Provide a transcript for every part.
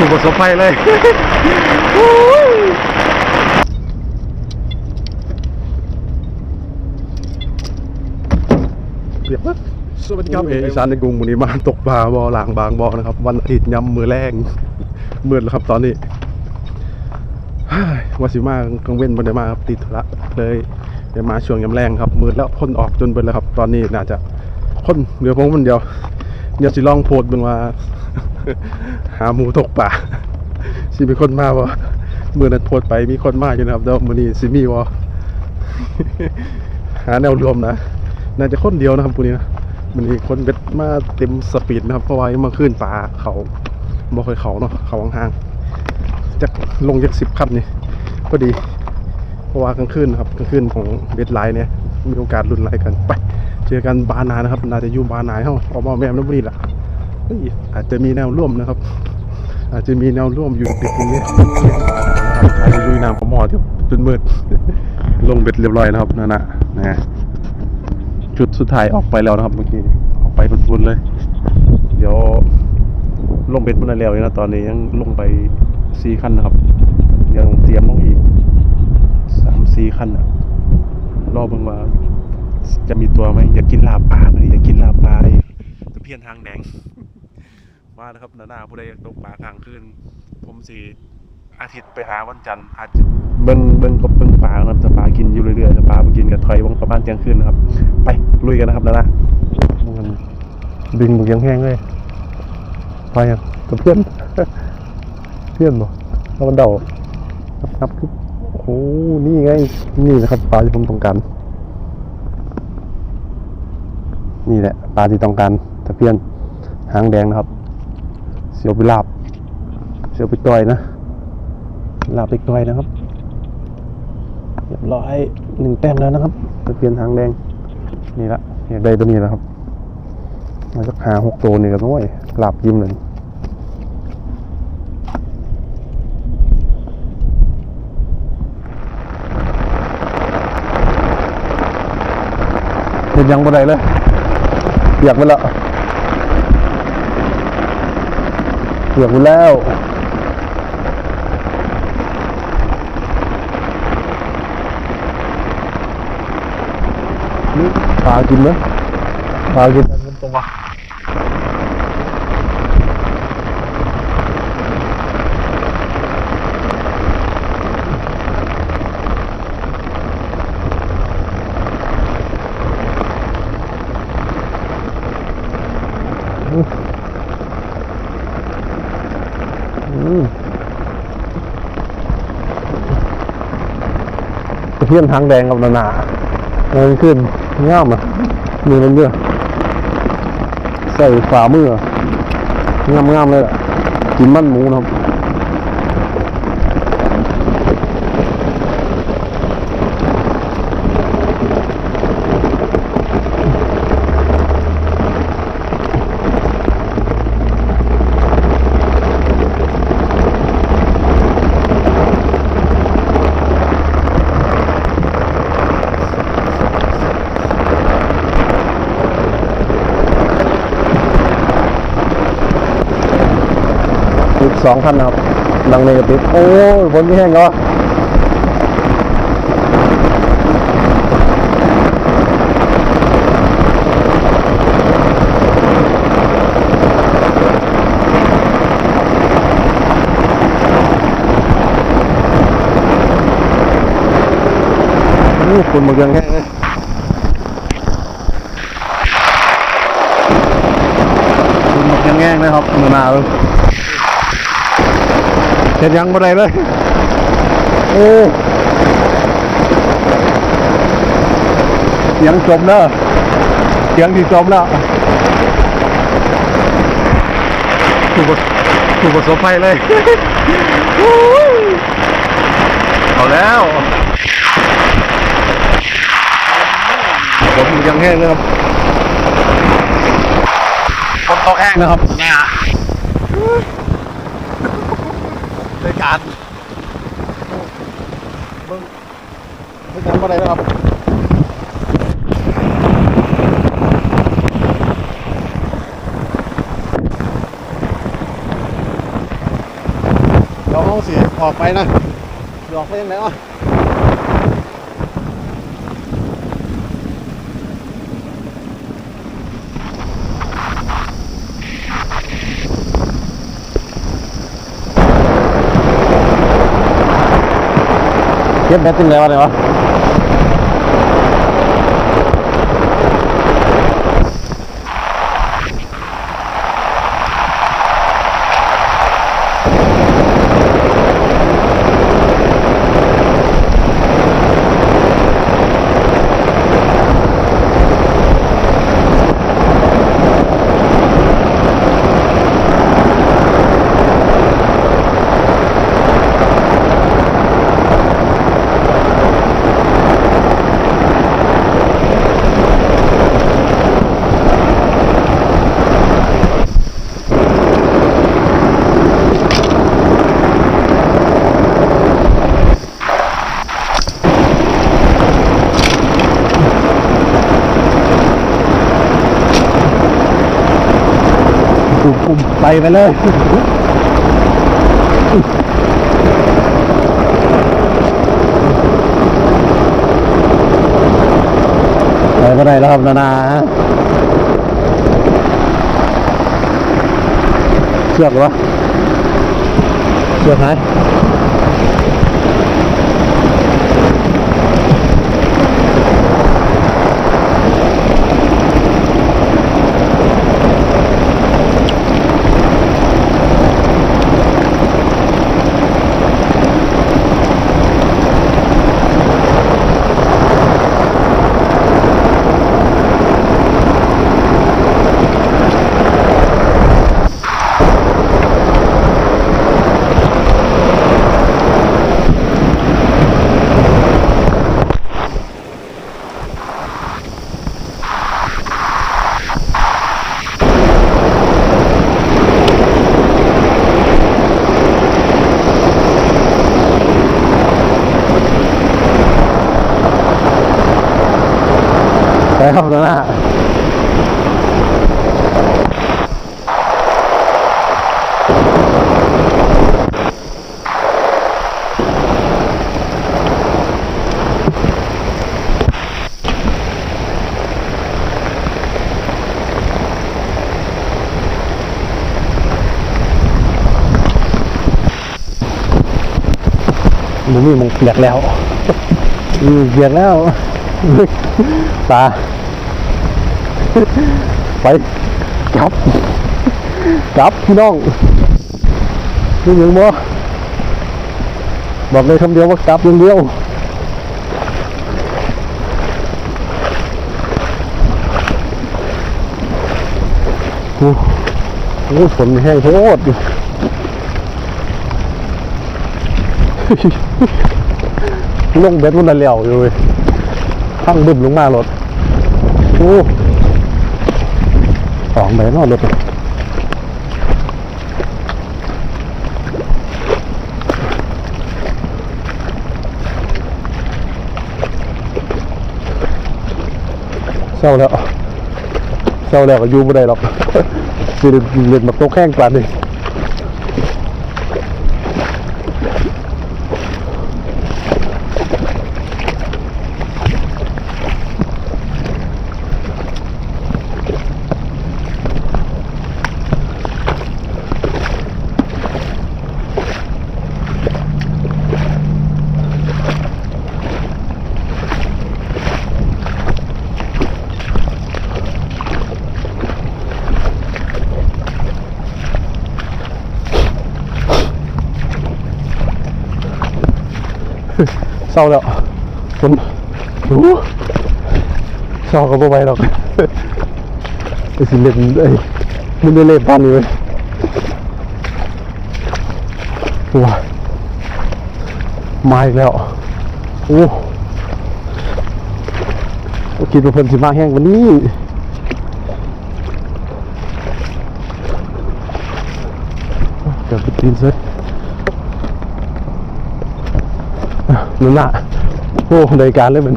ผู้ประสบภัยเลยเรียบร้อยสวัสดีครับเออีสานในกรุงวันนี้มาตกปลาบอหลางบางบอนะครับ วันอาทิตย์ยำมือแรงมืดแล้วครับตอนนี้เฮ้ยว่าสิมากังเว้นบันไดมาครับติดธุระเลยเดี๋ยวมาช่วงยำแรงครับมืดแล้วคนออกจนเบิดแล้วครับ ตอนนี้น่าจะคนเหลือผมคนเดียวเดี๋ยวสิลองโพสต์เบิ่งว่า หาหมูตกป่าสิมีคนมาบ่มือนั้นโพสต์ไปมีคนมาอยู่นะครับเดี๋ยวมื้อนี้สิมีบ่หาแนวรวมนะน่าจะคนเดียวนะครับมื้อนี้นะมื้อนี้คนเบ็ดมาเต็มสปีดนะครับเพราะว่ามื่อคืนป่าเขาบ่ค่อยเขาเนาะเขาห่างๆจากลงจากสิบคันนี่พอดี เพราะว่ากลางคืนครับกลางคืนของเบสไลน์เนี่ยมีโอกาสรุนไลกันไป เจอกันบานานะครับ น่าจะอยู่บานาเฮ้าออกมาแม่น้ำบุรีละ อาจจะมีแนวร่วมนะครับ อาจจะมีแนวร่วมอยู่ติดตรงนี้ใครลุยน้ำขมอที่จนมืดลงเบ็ดเรียบร้อยนะครับนั่นนะนะจุดสุดท้ายออกไปแล้วนะครับเมื่อกี้นี้ออกไปบุนๆเลย เดี๋ยวลงเบ็ดมันแล้วนะตอนนี้ยังลงไปสี่ขั้นนะครับ ยังเตรียมลงอีกสามสี่ขั้นอะรอเบิ่งว่าจะมีตัวไหมอยากกินลาบปลาไหมอยากกินลาบปลาไอ้ตะเพียนทางแดง มานะครับนาหน้าผู้ใดอยากตกปลากลางคืน ผมสีอาทิตย์ไปหาวันจันทร์อาจจะเบิ่งเบิ่งกบเบิ่งปลาครับถ้าปลากินอยู่เรื่อยๆถ้าปลาไม่กินก็ถอยวงประมาณเที่ยงคืนนะครับ ไปลุยกันนะครับนาหน้ามันดึงบุกยังแห้งเลยไปอะกับเพื่อนเพื่อนบ่แล้วมันเดานับคือโอ้โหนี่ไงนี่นะครับปลาที่ผมต้องการนี่แหละปลาที่ต้องการตะเพียนหางแดงนะครับ เสียวไปลาบ เสียวไปต่อยนะ ลาบไปต่อยนะครับ เรียบร้อยหนึ่งแต้มแล้วนะครับตะเพียนหางแดง นี่ละอยากได้ตัวนี้แล้วครับ มาสักหาหกตัวนี่ก็น้อยลาบยิ้มเลยเห็นยังบ่ได้เลยเปียกไปแล้ว เปียกไปแล้วนี่ปลากินไหมปลากินมันตัวอืมตะ เพียนทางแดงกับหนาเงินขึ้นเงี้ยมามีมันเยอะใส่ฝ่ามืองามงามๆเลยอะกินมันหมูนะครับ สองคันนะครับดังเลยก็ติดโอ้ยฝนไม่แห้งก็อู้ฝนมันยังแห้งเลยฝนมันยังแห้งนะครับมือหนาว เห็นยังบ่ได้เลย โอ้เสียงจมแล้วเสียงที่จมแล้วถูกประถูกประสบภัยเลย เอาแล้วผมยังแห้งนะครับผมตกแห้งนะครับเนี่ยใน การมึงไม่ทำอะไรนะครับเราต้องเสียออกไปนะหยอกไปยังไงวะ เก็บแบตเต็มแล้วอะไรวะ ไปไปเลย ไปก็ได้แล้วครับนานาเชือกเหรอวะเชือกหาย มันมีมงเปียกแล้วเปียกแล้วตาไปกลับกลับพี่น้องนี่ยังบ่บอกเลยคำเดียวว่ากลับอย่างเดียวโอ้โหฝนแห้งโคตร ลงเบ็ดมันละเหลวอยู่เว้ยข้างบึ้มลงมารถโอ้สองใบนอกรถเศร้าแล้วเศร้าแล้วก็อยู่ไม่ได้หรอกสิเล่นมาโต๊ะแข้งปลานี่ เศร้าแล้วคนโอ้เศร้าก็บ่ไหวหรอกไอ้สิเล่นไอ้มันได้เล่นบ้านนี่เว้ยว้ามาอีกแล้วโอ้คิดว่าเพิ่นสิมาแห้งวันนี้เดี๋ยวไปตีนเสร็จ นั่นน่ะโอ้ในการเลยมัน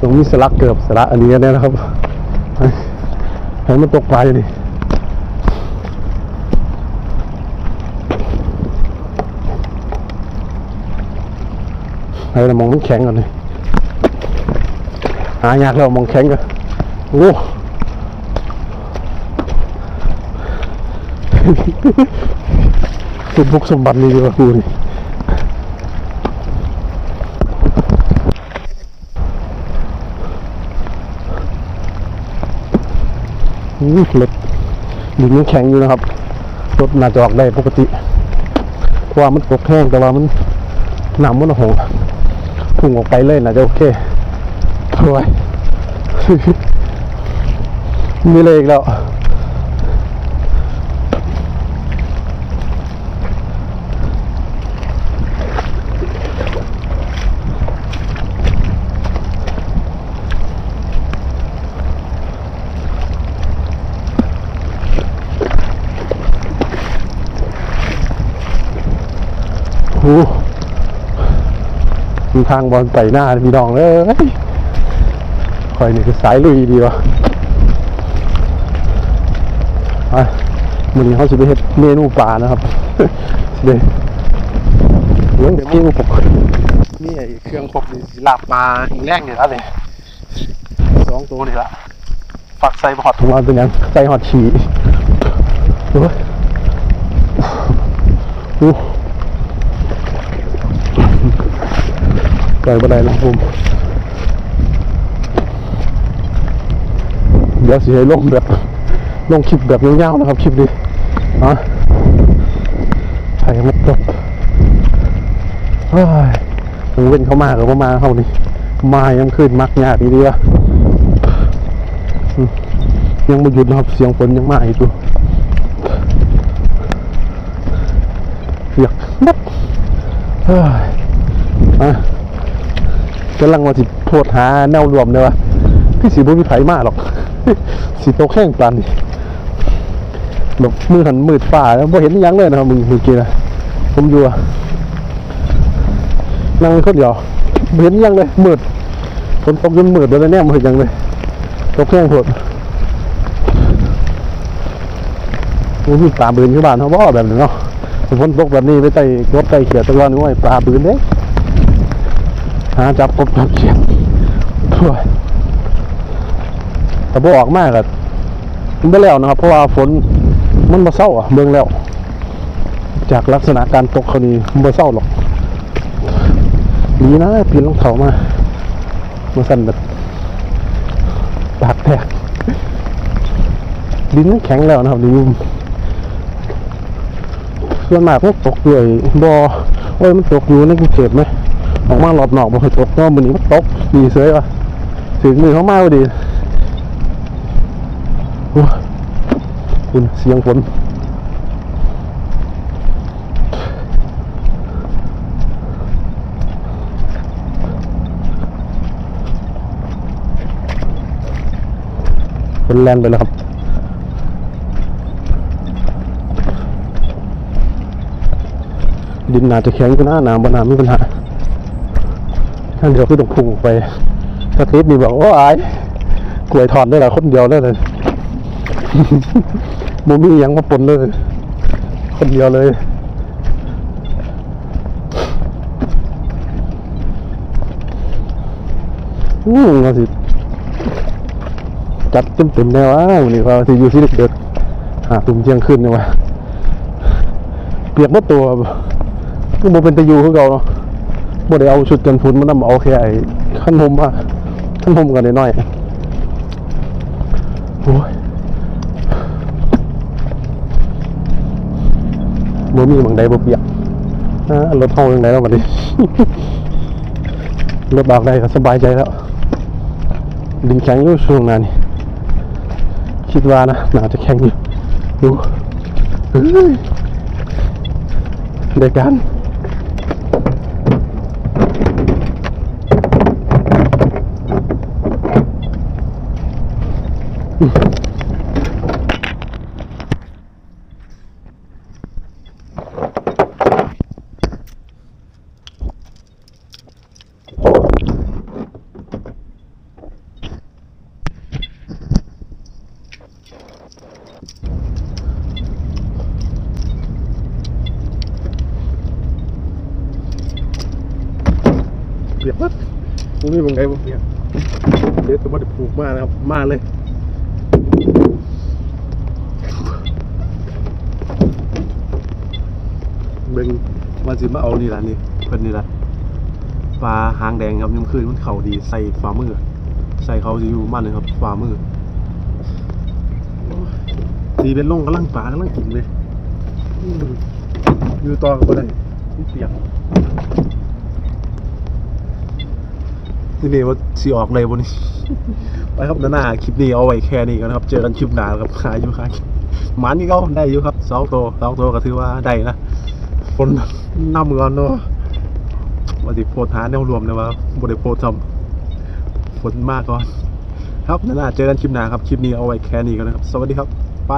ตรงนี้สลักเกือบสละอันนี้แน่นะครับให้มันตกปลาอยู่นี่ให้เรามองมันแข็งก่อนเลยหายากแล้วมองแข็งกันโอ้ เป็นพวกสมบัตินี่ดีกว่ากูนี่อู้รถดินยังแข็งอยู่นะครับรถน่าจะออกได้ปกติเพราะว่ามันตกแห้งแต่ว่ามันหนำมันโอ้โหพุ่งออกไปเลยน่าจะโอเคโอ้ยมีเลยอีกแล้ว โอ้มีทางบอลไปหน้าพี่น้องเลยคอยนี่คือสายลุยดีวะไปวันนี้เขาจะไปเฮ็ดเมนูปลานะครับเดี๋ยวเดี๋ยวมีอุปกรณ์นี่ไอเครื่องพกนี่สิลาบปลาอีกแรกเนี่ยละเลยสองตัวนี่ละฝักใส่หอดถุงเราเป็นยังใส่หอดฉี่โอ้ ก่อยบันไดแล้วครับผมเดี๋ยวสิให้ลงแบบลงคลิปแบบยาวๆนะครับคลิปนี้นะถ่ายมันจบเฮ้ยผมเว้นเข้ามากับว่ามาเข้านี่มายังขึ้นมักยากอีดีวยังไม่หยุดนะครับเสียงฝนยังมาอีกอยู่เปียกนับเฮ้ยอะ กำลังว่าสิโพดหาแนวรวมเลยวะพี่สีบุมีไผมากหรอก สีโตแข้งปลานนี่แบบมือหันมืดฝ่าแล้วพอเห็นยังเลยนะครับมึงมื่อกี้นะผมอยู่อะนั่งคนเดียวเห็นยังเลยมืดฝนตกจนมืดเลยเนี่ยมันเห็นหยังเลยตกแข้งโพดโอ้มีปลาบืนที่บ้านเขาบ่แบบนี้เนาะฝนตกแบบนี้ไปไต่รถไต่เขียดตะวันนี่ว่าปลาบืนเด้ หาจับกบจับเขียดทั่วแต่บ่ออกมากอะมันไม่แล้วนะครับ เพราะว่าฝนมันมาเศร้าอะเมืองแล้ว จากลักษณะการตกเขานี้มันมาเศร้าหรอกดีนะปีนรองเท้ามามาสั่นแบบปากแตกดินมันแข็งแล้วนะครับดินส่วนมากมันตกด้วยบ่อโอ้ยมันตกอยู่ในกรุงเทพไหม ออกมารอบนอกบ่เคยตกก็มือนี้มันตกดีเสยวะถึงมือเขามาพอดีโอ้ยคุณเสียงฝนฝนแรงไปแล้วครับดินนาจะแข็งก็น่าหนามบนาไม่มีปัญหา ท่านเดียวคือต้องพุ่งไปถ้าคลิปนี้บอกว่าอายกล้วยถอนได้ละคนเดียวได้เลยบ่มีหยังมาปนเลยคนเดียวเลยอู้มาสิ จัดเต็มเต็มๆแน่วะวันนี้ว่าที่อยู่ที่เด็กๆหาตุ่มเที่ยงขึ้นเนี่ยวะเปียกหมดตัวก็บ่เป็นตะยูคือเก่าเนาะ บ่ได้เอาชุดกันฝนมานำเอาแค่ไอ้ขั้นหมมาขั้นหมกันน้อยๆโอ้ยบ่มีหมังใดบ่เปียกอ่ารถเฮาจังไดแล้วบัดนี้รถออกได้ก็สบายใจแล้วดินแข็งอยู่ช่วงน้านี่คิดว่านะน่าจะแข็งอยู่ดูเฮ้ยได้การ เปียกปุ๊บตรงนี้เป็นไงบ้างเนี่ยเดี๋ยวจะมาดิปลูกมานะครับ มาเลย เบิ่งว่าสิมาเอานี่ล่ะนี่เพิ่นนี่ล่ะปลาหางแดงครับยามคืนมันเข้าดีใส่ฝ่ามือใส่เขาสิอยู่มันเลยครับฝ่ามือดีเป็นลงกำลังปลากำลังกินเลยอยู่ต่อก็ได้มันเปียกนี่นี่ว่าสิออกเลยบนนี้ไปครับหน้าคลิปนี้เอาไว้แค่นี้กันนครับ เจอกันคลิปหน้าครับหาอยู่ค่ะหมันนี่ก็ได้อยู่ครับสองตัวสองตัวก็ถือว่าได้นะ ฝนน้ำเงินเนาะว่าสิโพดหาแนวรวมเลยว่าบริโพดทำฝนมากก่อนครับนั่นแหละเจอกันคลิปหน้าครับ คลิปนี้เอาไว้แค่นี้กันนะครับ สวัสดีครับไป